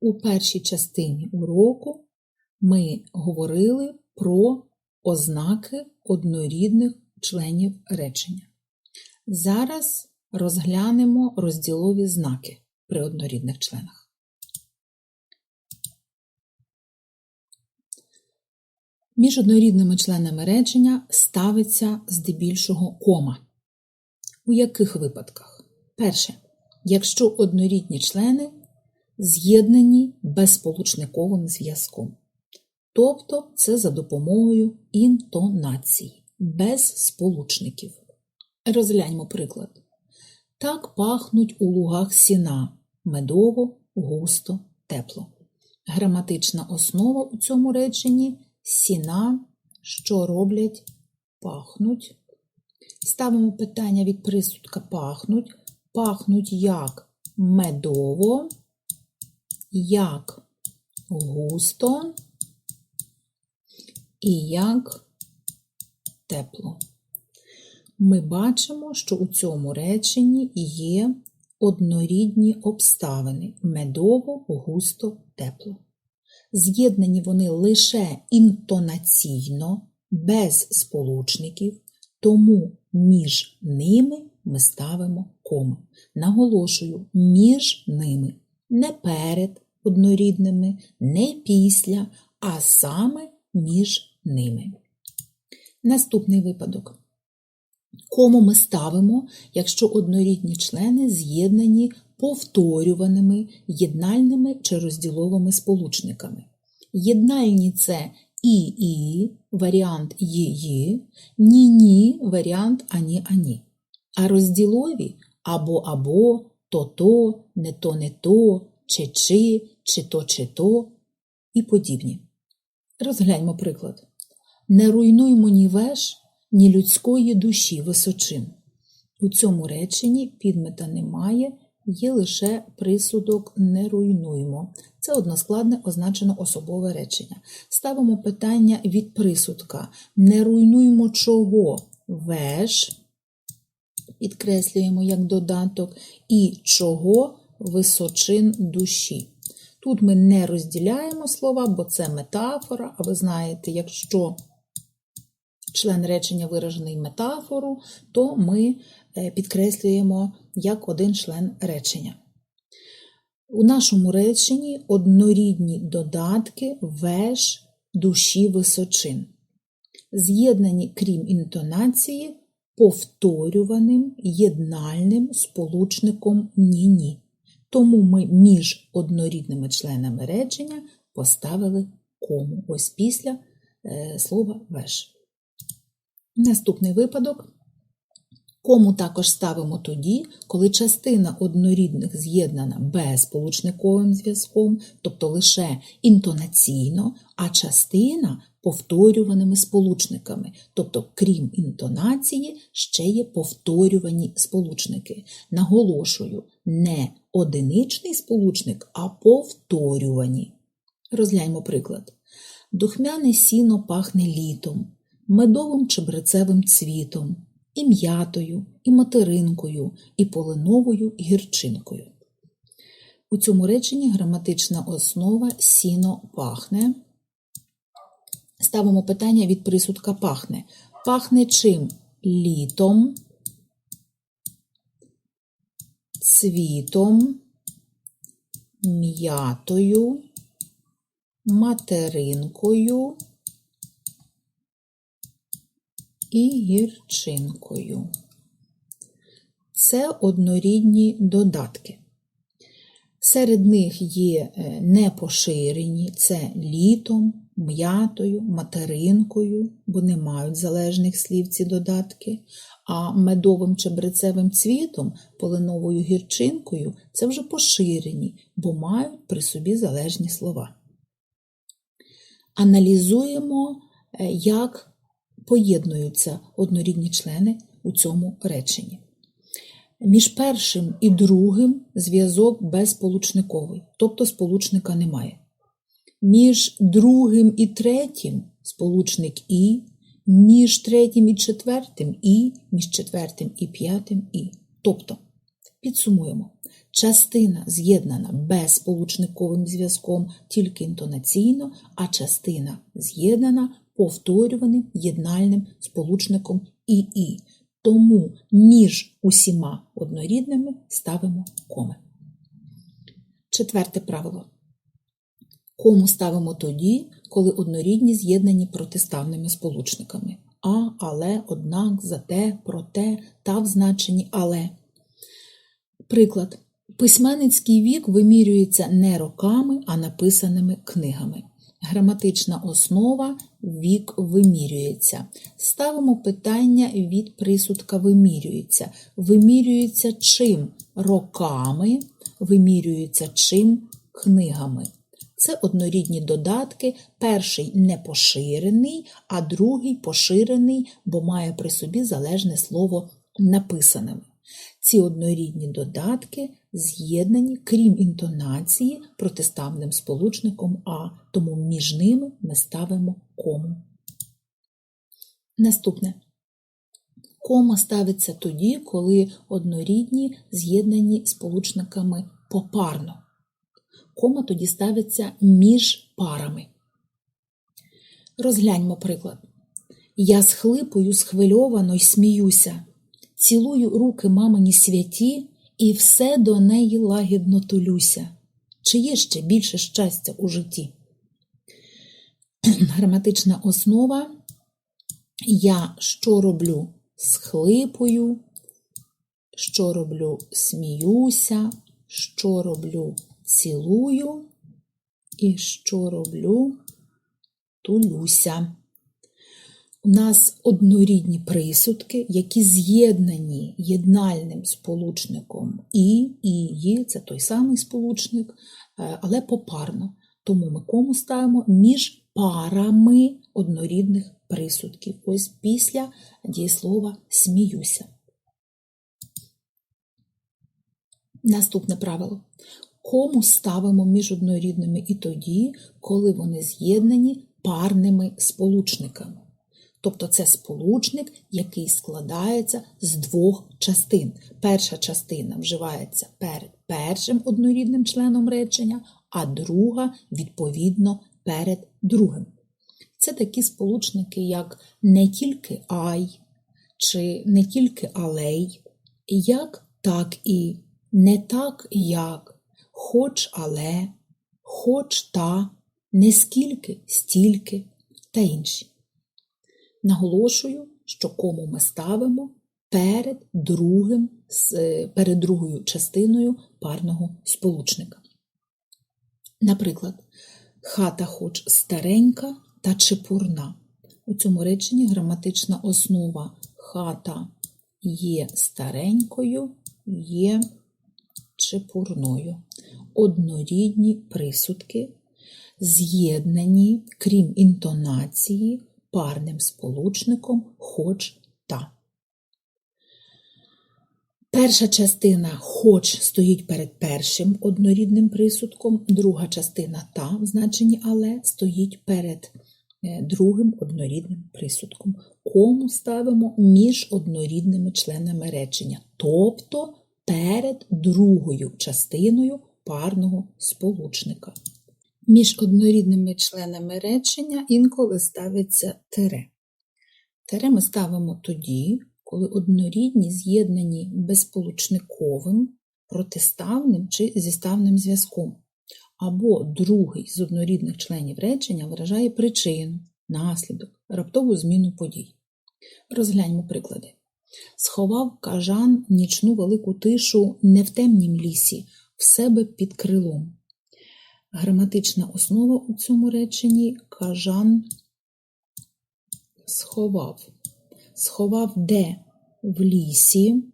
У першій частині уроку ми говорили про ознаки однорідних членів речення. Зараз розглянемо розділові знаки при однорідних членах. Між однорідними членами речення ставиться здебільшого кома. У яких випадках? Перше. Якщо однорідні члени з'єднані безсполучниковим зв'язком. Тобто це за допомогою інтонації, без сполучників. Розгляньмо приклад. Так пахнуть у лугах сіна медово, густо, тепло. Граматична основа у цьому реченні сіна, що роблять, пахнуть. Ставимо питання від присудка пахнуть. Пахнуть як медово, як густо і як тепло. Ми бачимо, що у цьому реченні є однорідні обставини медово, густо, тепло. З'єднані вони лише інтонаційно, без сполучників, тому між ними ми ставимо коми. Наголошую, між ними, не перед однорідними, не після, а саме між ними. Наступний випадок. Кому ми ставимо, якщо однорідні члени з'єднані повторюваними єднальними чи розділовими сполучниками. Єднальні це і-і, варіант «її», ні-ні, варіант ані-ані. А розділові або-або, то-то, не-то-не-то, чи-чи, чи-то, чи-то і подібні. Розгляньмо приклад. Не руйнуймо ні веж, ні людської душі височин. У цьому реченні підмета немає, є лише присудок не руйнуймо. Це односкладне означено особове речення. Ставимо питання від присудка. Не руйнуймо чого веж, підкреслюємо як додаток, і чого височин душі. Тут ми не розділяємо слова, бо це метафора, а ви знаєте, якщо член речення виражений метафору, то ми підкреслюємо як один член речення. У нашому реченні однорідні додатки веж душі височин, з'єднані, крім інтонації, повторюваним єднальним сполучником ні-ні. Тому ми між однорідними членами речення поставили кому ось після е, слова веш. Наступний випадок. Кому також ставимо тоді, коли частина однорідних з'єднана безполучниковим зв'язком, тобто лише інтонаційно, а частина повторюваними сполучниками, тобто, крім інтонації, ще є повторювані сполучники. Наголошую, не одиничний сполучник, а повторювані. Розгляньмо приклад. Духмяне сіно пахне літом, медовим чебрецевим цвітом і м'ятою, і материнкою, і полиновою гірчинкою. У цьому реченні граматична основа сіно пахне. Ставимо питання від присудка пахне. Пахне чим? Літом, цвітом, м'ятою, материнкою і гірчинкою. Це однорідні додатки. Серед них є е, непоширені, це літом, м'ятою, материнкою, бо не мають залежних слів ці додатки, а медовим чебрецевим цвітом, полиновою гірчинкою це вже поширені, бо мають при собі залежні слова. Аналізуємо, е, як поєднуються однорідні члени у цьому реченні. Між першим і другим зв'язок безсполучниковий, тобто сполучника немає. Між другим і третім сполучник І, між третім і четвертим І, між четвертим і п'ятим І. Тобто Підсумуємо. Частина з'єднана безсполучниковим зв'язком тільки інтонаційно, а частина з'єднана повторюваним єднальним сполучником ІІ. Тому між усіма однорідними ставимо коми. Четверте правило. Кому ставимо тоді, коли однорідні з'єднані протиставними сполучниками. А, але, однак, зате, проте та в значенні але. Приклад. Письменницький вік вимірюється не роками, а написаними книгами. Граматична основа вік вимірюється. Ставимо питання від присудка вимірюється. Вимірюється чим? Роками, вимірюється чим? Книгами. Це однорідні додатки. Перший не поширений, а другий поширений, бо має при собі залежне слово написаними. Ці однорідні додатки з'єднані, крім інтонації, протиставним сполучником А, тому між ними ми ставимо кому. Наступне. Кома ставиться тоді, коли однорідні з'єднані сполучниками попарно. Кома тоді ставиться між парами. Розгляньмо приклад. Я схлипую схвильовано й сміюся, цілую руки мамині святі і все до неї лагідно тулюся. Чи є ще більше щастя у житті? Граматична основа. Я що роблю? Схлипую, що роблю сміюся, що роблю цілую і що роблю тулюся. У нас однорідні присудки, які з'єднані єднальним сполучником І, і «ї» – це той самий сполучник, е, але попарно. Тому ми кому ставимо між парами однорідних присудків. Ось після дієслова сміюся. Наступне правило. Кому ставимо між однорідними і тоді, коли вони з'єднані парними сполучниками. Тобто це сполучник, який складається з двох частин. Перша частина вживається перед першим однорідним членом речення, а друга, відповідно, перед другим. Це такі сполучники, як не тільки ай, чи не тільки алей, як так і, не так як, хоч але, хоч та, не скільки, стільки та інші. Наголошую, що кому ми ставимо перед другим, перед другою частиною парного сполучника. Наприклад, хата хоч старенька та чепурна. У цьому реченні граматична основа хата є старенькою, є чепурною. Однорідні присудки, з'єднані, крім інтонації, парним сполучником хоч та. Перша частина хоч стоїть перед першим однорідним присудком, друга частина та в значенні але стоїть перед е, другим однорідним присудком. Кому ставимо між однорідними членами речення, тобто перед другою частиною парного сполучника. Між однорідними членами речення інколи ставиться тире. Тире ми ставимо тоді, коли однорідні з'єднані безполучниковим, протиставним чи зіставним зв'язком. Або другий з однорідних членів речення виражає причину, наслідок, раптову зміну подій. Розгляньмо приклади. Сховав кажан нічну велику тишу не в темнім лісі, в себе під крилом. Граматична основа у цьому реченні кажан сховав. Сховав де в лісі,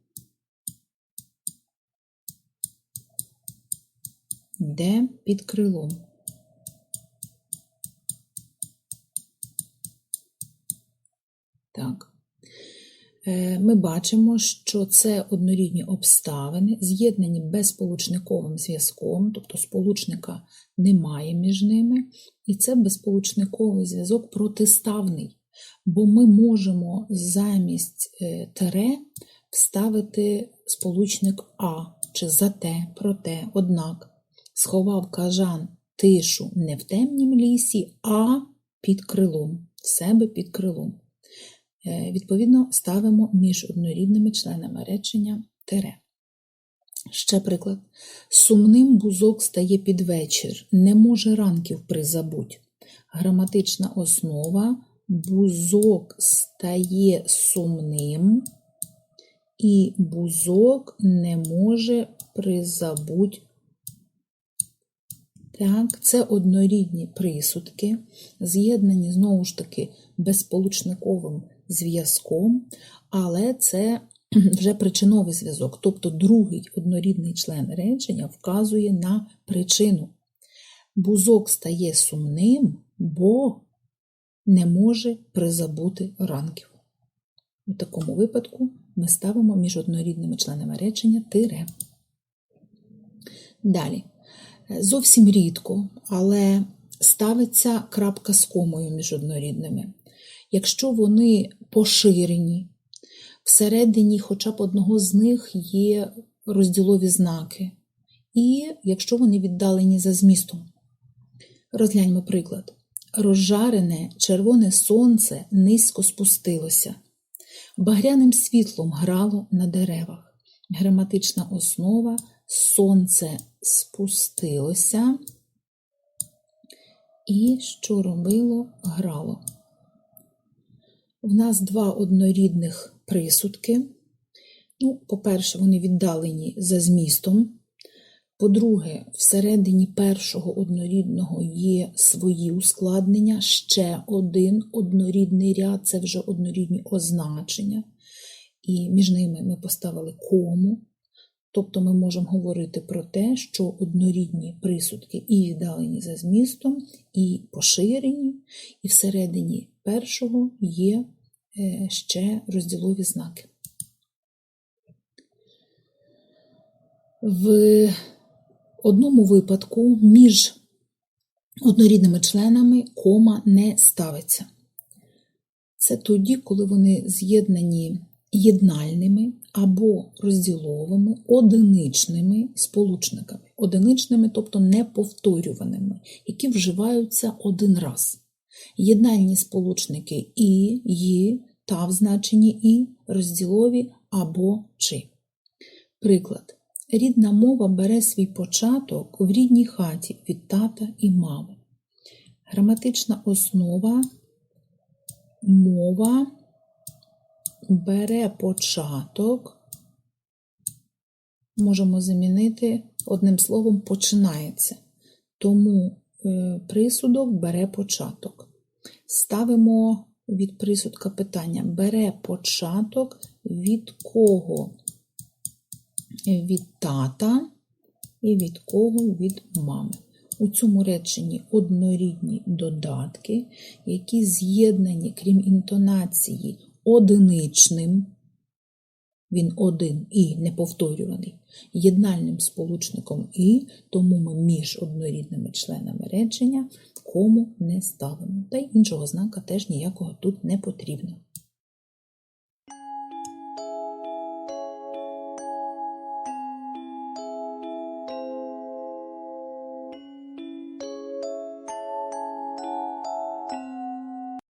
де під крилом. Ми бачимо, що це однорідні обставини, з'єднані безсполучниковим зв'язком, тобто сполучника немає між ними, і це безсполучниковий зв'язок протиставний, бо ми можемо замість е, тере вставити сполучник А. чи зате, проте, однак, сховав кажан тишу не в темнім лісі, а під крилом, в себе під крилом. Е, Відповідно, ставимо між однорідними членами речення тире. Ще приклад. Сумним бузок стає під вечір, не може ранків призабуть. Граматична основа бузок стає сумним, і бузок не може призабуть. Так, це однорідні присудки, з'єднані знову ж таки безполучниковим зв'язком, але це вже причиновий зв'язок, тобто другий однорідний член речення вказує на причину. Бузок стає сумним, бо не може призабути ранків. У такому випадку ми ставимо між однорідними членами речення тире. Далі. Зовсім рідко, але ставиться крапка з комою між однорідними. Якщо вони поширені, всередині хоча б одного з них є розділові знаки, і якщо вони віддалені за змістом. Розгляньмо приклад. Розжарене червоне сонце низько спустилося, багряним світлом грало на деревах. Граматична основа сонце спустилося і що робило грало. В нас два однорідних присудки. Ну, По-перше, вони віддалені за змістом. По-друге, всередині першого однорідного є свої ускладнення, ще один однорідний ряд це вже однорідні означення. І між ними ми поставили кому. Тобто ми можемо говорити про те, що однорідні присудки і віддалені за змістом, і поширені, і всередині першого є ще розділові знаки. В одному випадку між однорідними членами кома не ставиться. Це тоді, коли вони з'єднані єднальними або розділовими одиничними сполучниками. Одиничними, тобто неповторюваними, які вживаються один раз. Єднальні сполучники і, «ї», та в значенні і, розділові або чи. Приклад. Рідна мова бере свій початок в рідній хаті від тата і мами. Граматична основа мова бере початок, можемо замінити одним словом починається. Тому присудок бере початок. Ставимо від присудка питання: бере початок від кого? Від тата і від кого від мами. У цьому реченні однорідні додатки, які з'єднані, крім інтонації, одиничним, він один і неповторюваний, єднальним сполучником і, тому ми між однорідними членами речення кому не ставимо. Та й іншого знака теж ніякого тут не потрібно.